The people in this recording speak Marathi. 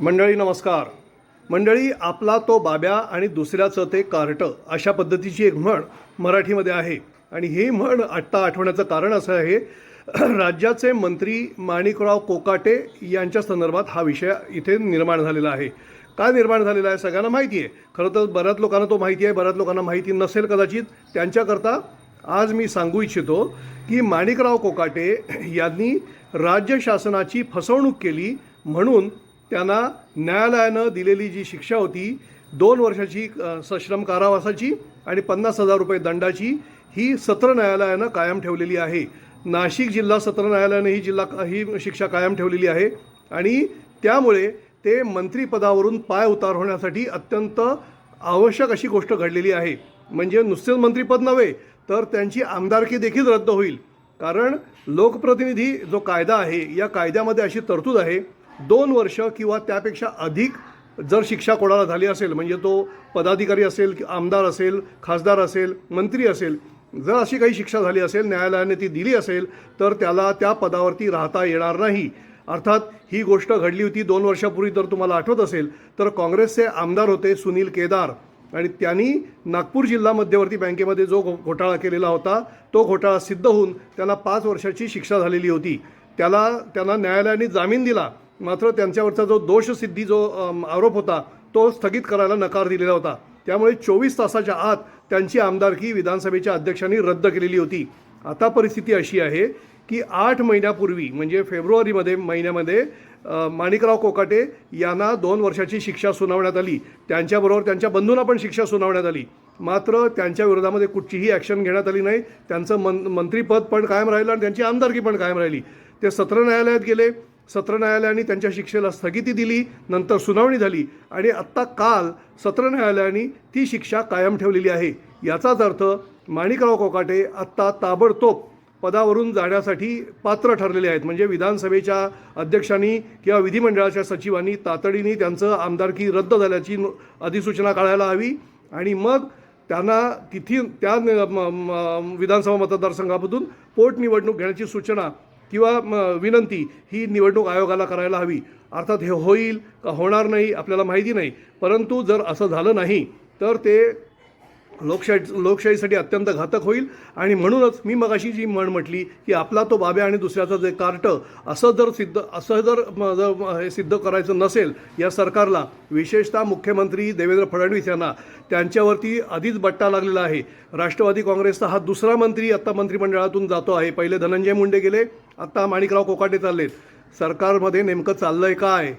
मंडळी नमस्कार. मंडळी आपला तो बाब्या आणि दुसऱ्याचं ते कार्टं अशा पद्धतीची एक म्हण मराठीमध्ये आहे. आणि ही म्हण आत्ता आठवण्याचं कारण असं आहे राज्याचे मंत्री माणिकराव कोकाटे यांच्या संदर्भात हा विषय इथे निर्माण झालेला आहे. का निर्माण झालेला आहे सगळ्यांना माहिती आहे. खरं तर बऱ्याच लोकांना तो माहिती आहे बऱ्याच लोकांना माहिती नसेल कदाचित. त्यांच्याकरता आज मी सांगू इच्छितो की माणिकराव कोकाटे यांनी राज्य शासनाची फसवणूक केली म्हणून त्यांना न्यायालयानं दिलेली जी शिक्षा होती दोन वर्षाची सश्रम कारावासाची आणि पन्नास हजार रुपये दंडाची ही सत्र न्यायालयानं कायम ठेवलेली आहे. नाशिक जिल्हा सत्र न्यायालयानं ही जिल्हा ही शिक्षा कायम ठेवलेली आहे आणि त्यामुळे ते मंत्रिपदावरून पाय उतार होण्यासाठी अत्यंत आवश्यक अशी गोष्ट घडलेली आहे. म्हणजे नुसतेच मंत्रिपद नव्हे तर त्यांची आमदारकी देखील रद्द होईल. कारण लोकप्रतिनिधी जो कायदा आहे या कायद्यामध्ये अशी तरतूद आहे दोन वर्ष किंवा त्यापेक्षा अधिक जर शिक्षा कोणाला झाली असेल म्हणजे तो पदाधिकारी असेल आमदार असेल खासदार असेल मंत्री असेल जर अशी काही शिक्षा झाली असेल न्यायालयाने ती दिली असेल तर त्याला त्या पदावरती राहता येणार नाही. अर्थात ही गोष्ट घडली होती दोन वर्षापूर्वी जर तुम्हाला आठवत असेल तर काँग्रेसचे आमदार होते सुनील केदार. आणि त्यांनी नागपूर जिल्हा मध्यवर्ती बँकेमध्ये जो घोटाळा केलेला होता तो घोटाळा सिद्ध होऊन त्याला पाच वर्षाची शिक्षा झालेली होती. त्याला त्यांना न्यायालयाने जामीन दिला. मात्र त्यांच्यावरचा जो दोषसिद्धी जो आरोप होता तो स्थगित करायला नकार दिलेला होता. त्यामुळे चोवीस तासाच्या आत त्यांची आमदारकी विधानसभेच्या अध्यक्षांनी रद्द केलेली होती. आता परिस्थिती अशी आहे की आठ महिन्यापूर्वी म्हणजे फेब्रुवारीमध्ये महिन्यामध्ये माणिकराव कोकाटे यांना दोन वर्षाची शिक्षा सुनावण्यात आली. त्यांच्याबरोबर त्यांच्या बंधूंना पण शिक्षा सुनावण्यात आली. मात्र त्यांच्या विरोधामध्ये कुठचीही ॲक्शन घेण्यात आली नाही. त्यांचं मन मंत्रीपद पण कायम राहिलं आणि त्यांची आमदारकी पण कायम राहिली. ते सत्र न्यायालयात गेले. सत्र न्यायालयाने त्यांच्या शिक्षेला स्थगिती दिली नंतर सुनावणी झाली आणि आत्ता काल सत्र न्यायालयाने ती शिक्षा कायम ठेवलेली आहे. याचाच अर्थ माणिकराव कोकाटे आत्ता ताबडतोब पदावरून जाण्यासाठी पात्र ठरलेले आहेत. म्हणजे विधानसभेच्या अध्यक्षांनी किंवा विधिमंडळाच्या सचिवांनी तातडीने त्यांचं आमदारकी रद्द झाल्याची अधिसूचना काढायला हवी आणि मग त्यांना तिथी त्या म- विधानसभा मतदारसंघामधून पोटनिवडणूक घेण्याची सूचना किंवा म, विनंती ही निवडणूक आयोगाला करायला हवी. अर्थात हे होईल का होणार नाही आपल्याला माहिती नाही. परंतु जर असं झालं नाही तर ते लोकशाही लोकशाहीसाठी अत्यंत घातक होईल. आणि म्हणूनच मी मगाशी जी म्हण म्हटली की आपला तो बाब्या आणि दुसऱ्याचं जे कार्ट असं जर सिद्ध असं जर हे सिद्ध करायचं नसेल या सरकारला विशेषतः मुख्यमंत्री देवेंद्र फडणवीस यांना त्यांच्यावरती आधीच बट्टा लागलेला आहे. राष्ट्रवादी काँग्रेसचा हा दुसरा मंत्री आत्ता मंत्रिमंडळातून जातो आहे. पहिले धनंजय मुंडे गेले आत्ता माणिकराव कोकाटे चाललेत. सरकारमध्ये नेमकं चाललं आहे काय?